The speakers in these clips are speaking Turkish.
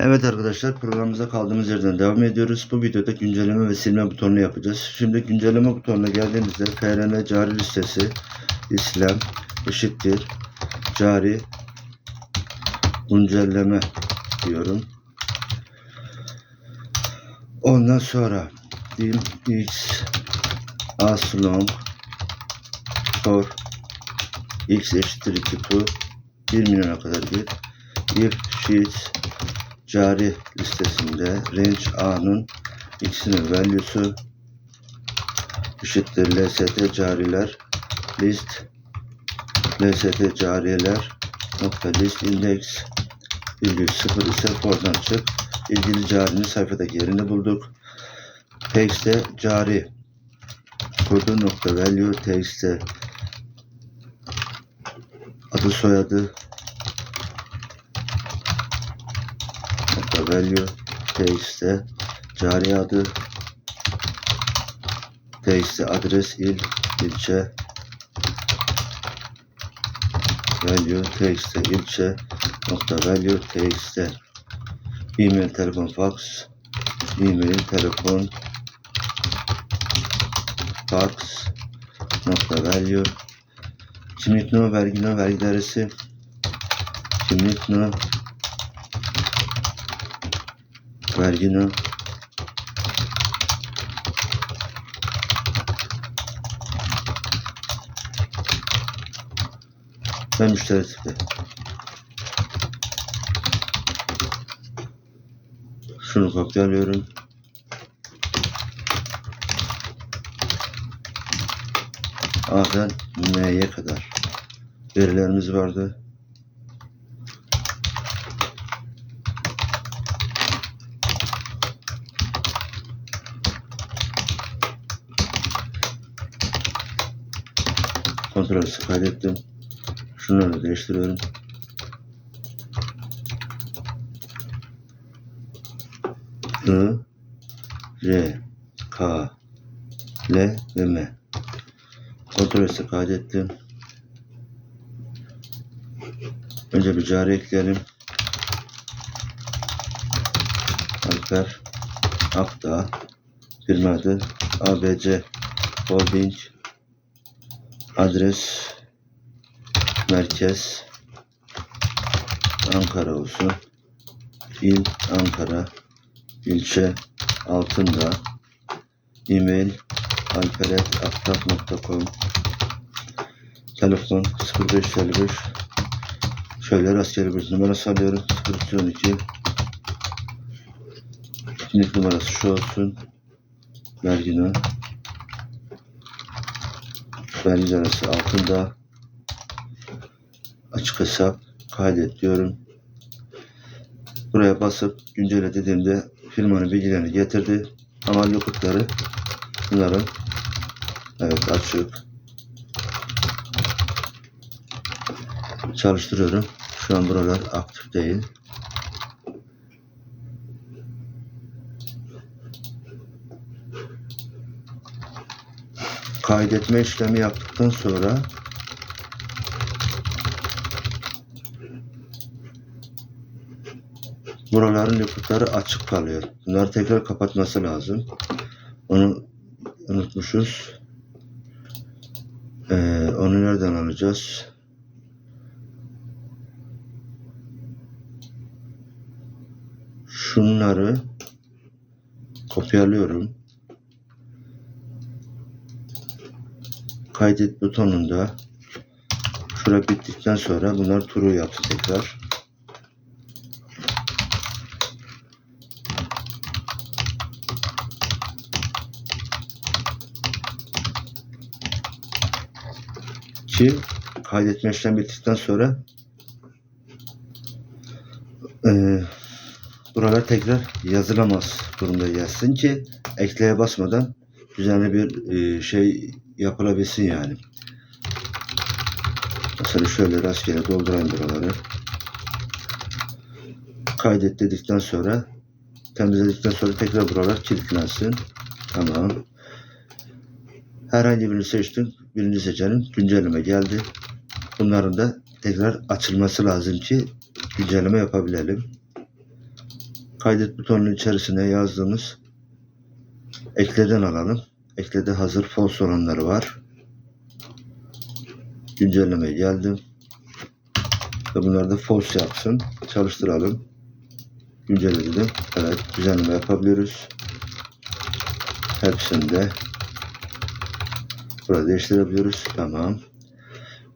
Evet arkadaşlar programımıza kaldığımız yerden devam ediyoruz. Bu videoda güncelleme ve silme butonunu yapacağız. Şimdi güncelleme butonuna geldiğimizde FRN cari listesi işlem eşittir cari güncelleme diyorum. Ondan sonra dim x as long for x eşittir 2 to 1 milyona kadar git. If sheets cari listesinde range a'nın x'inin value'su eşittir lst cariler list lst cariyeler nokta list index virgül 0 ise oradan çık. İlgili carinin sayfadaki yerini bulduk. Text'te cari kodu nokta value text'te adı soyadı nokta value text'te cari adı text'te adres il ilçe value text'te ilçe nokta value text'te e-mail telefon fax. E-mail telefon fax nokta value. Kimlik no vergi no vergi dairesi kimlik no vergi no ve müşteri tipi. Şunu kopyalıyorum. A'dan M'ye kadar verilerimiz vardı. Kontrolü kaydettim. Şunları değiştiriyorum. I, R, K, L ve M. Kontrolü kaydettim. Önce bir cari ekleyelim. Alper Akdağ firma adı ABC Holding adres merkez Ankara olsun. İl Ankara. ilçe Altındağ. E-mail alperet.aktak.com Telefon 0555 Şöyle rastgele bir numarası alıyorum. 0312 Kimlik numarası şu olsun. Verginin vergi dairesi altında açık hesap kaydet diyorum. Buraya basıp güncele dediğimde firmanın bilgilerini getirdi. Ama yoklukları bunların evet açık çalıştırıyorum. Şu an buralar aktif değil. Kaydetme işlemi yaptıktan sonra buraların yoklukları açık kalıyor. Bunları tekrar kapatması lazım. Onu unutmuşuz. Ee, onu nereden alacağız? Şunları kopyalıyorum. Kaydet butonunda şura bittikten sonra bunlar turu yaptı tekrar. ki kaydetme işlemi bittikten sonra e, buralar tekrar yazılamaz durumda gelsin ki ekleye basmadan düzenli bir e, şey yapılabilsin yani. Mesela şöyle rastgele doldurayım buraları. Kaydet dedikten sonra temizledikten sonra tekrar buralar kilitlensin. Tamam. Herhangi birini seçtim. Birinci seçelim. Güncelleme geldi. Bunların da tekrar açılması lazım ki güncelleme yapabilelim. kaydet butonunun içerisine yazdığımız ekleden alalım. Eklede hazır false olanları var. Güncellemeye geldim. Ve bunları da false yapsın. Çalıştıralım. Güncelledim. Evet düzenleme yapabiliyoruz. Hepsinde burada değiştirebiliyoruz. Tamam.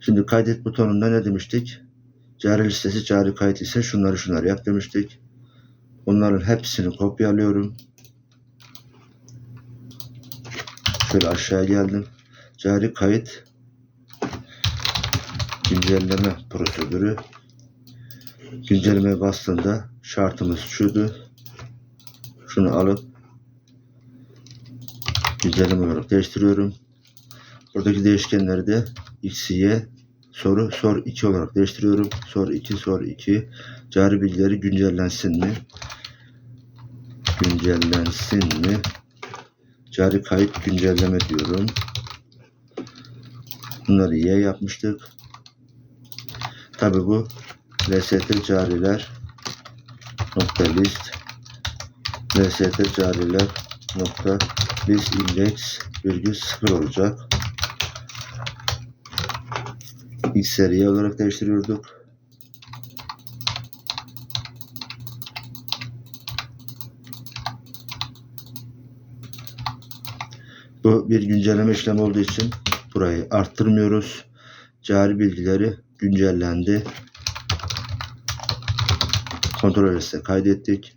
Şimdi kaydet butonunda ne demiştik? Cari listesi cari kayıt ise şunları şunları yap demiştik. Bunların hepsini kopyalıyorum. Şöyle aşağı geldim. Cari kayıt güncelleme prosedürü. Güncellemeye bastığında şartımız şuydu. Şunu alıp güncelleme olarak değiştiriyorum. Buradaki değişkenleri de x, y, soru, sor 2 olarak değiştiriyorum. Sor 2, sor 2. Cari bilgileri güncellensin mi? Güncellensin mi? Cari kayıt güncelleme diyorum. Bunları y yapmıştık. Tabi bu lst cariler nokta list lst cariler nokta list index virgül sıfır olacak. X seriye olarak değiştiriyorduk. Bu bir güncelleme işlemi olduğu için burayı arttırmıyoruz. Cari bilgileri güncellendi. Kontrol liste kaydettik.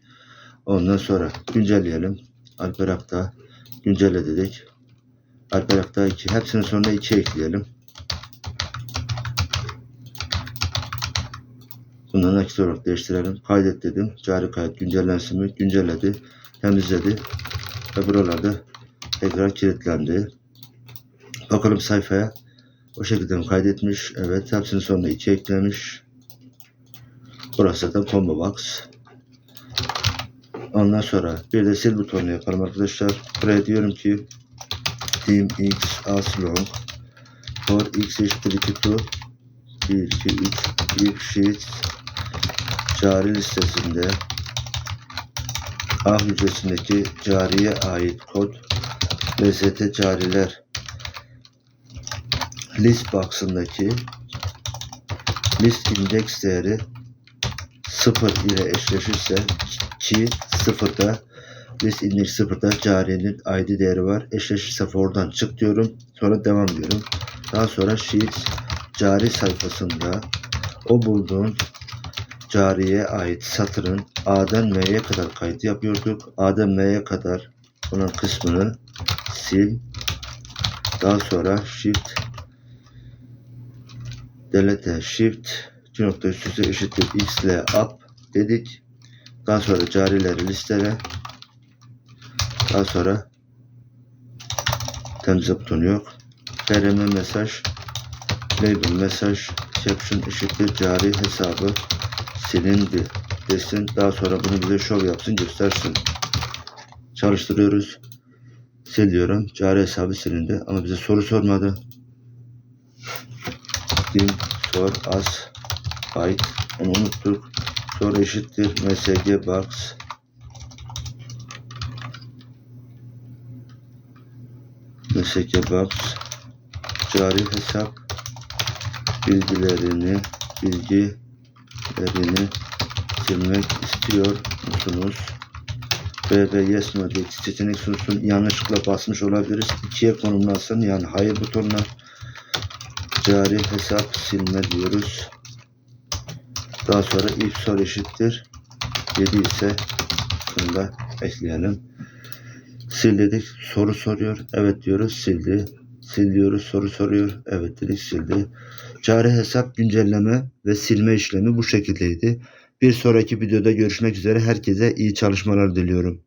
Ondan sonra güncelleyelim. Alper Akta güncelle dedik. Alper Akta 2. Hepsinin sonuna 2 ekleyelim. Bunları nakit olarak değiştirelim. Kaydet dedim. Cari kayıt güncellensin mi? Güncelledi. Temizledi. Ve buralarda tekrar kilitlendi. Bakalım sayfaya. O şekilde mi kaydetmiş? Evet. Hepsinin sonuna 2 eklemiş. Burası zaten combo box. Ondan sonra bir de sil butonunu yapalım arkadaşlar. Buraya diyorum ki team x as long for x eşittir 2 to 1 2 3 if sheets cari listesinde A hücresindeki cariye ait kod LST cariler list box'ındaki list index değeri 0 ile eşleşirse ki 0'da list index 0'da carinin id değeri var. Eşleşirse oradan çık diyorum. Sonra devam diyorum. Daha sonra sheets cari sayfasında o bulduğun cariye ait satırın A'dan M'ye kadar kayıt yapıyorduk. A'dan M'ye kadar olan kısmını sil. Daha sonra shift delete shift 2 nokta üst üste eşittir x ile up dedik. Daha sonra carileri listele. Daha sonra temizle butonu yok. frm mesaj label mesaj caption eşittir cari hesabı silindi desin. Daha sonra bunu bize show yapsın göstersin. Çalıştırıyoruz. Siliyorum. Cari hesabı silindi ama bize soru sormadı. Dim sor as byte onu unuttuk. Sonra eşittir msg box msg box cari hesap bilgilerini bilgilerini silmek istiyor musunuz? BB yes no diye seçenek sunsun. Yanlışlıkla basmış olabiliriz. İkiye konumlansın. Yani hayır butonuna cari hesap silme diyoruz. Daha sonra if soru eşittir 7 ise şunu da ekleyelim. Sil dedik. Soru soruyor. Evet diyoruz. Sildi. Sil diyoruz. Soru soruyor. Evet dedik. Sildi. Cari hesap güncelleme ve silme işlemi bu şekildeydi. Bir sonraki videoda görüşmek üzere. Herkese iyi çalışmalar diliyorum.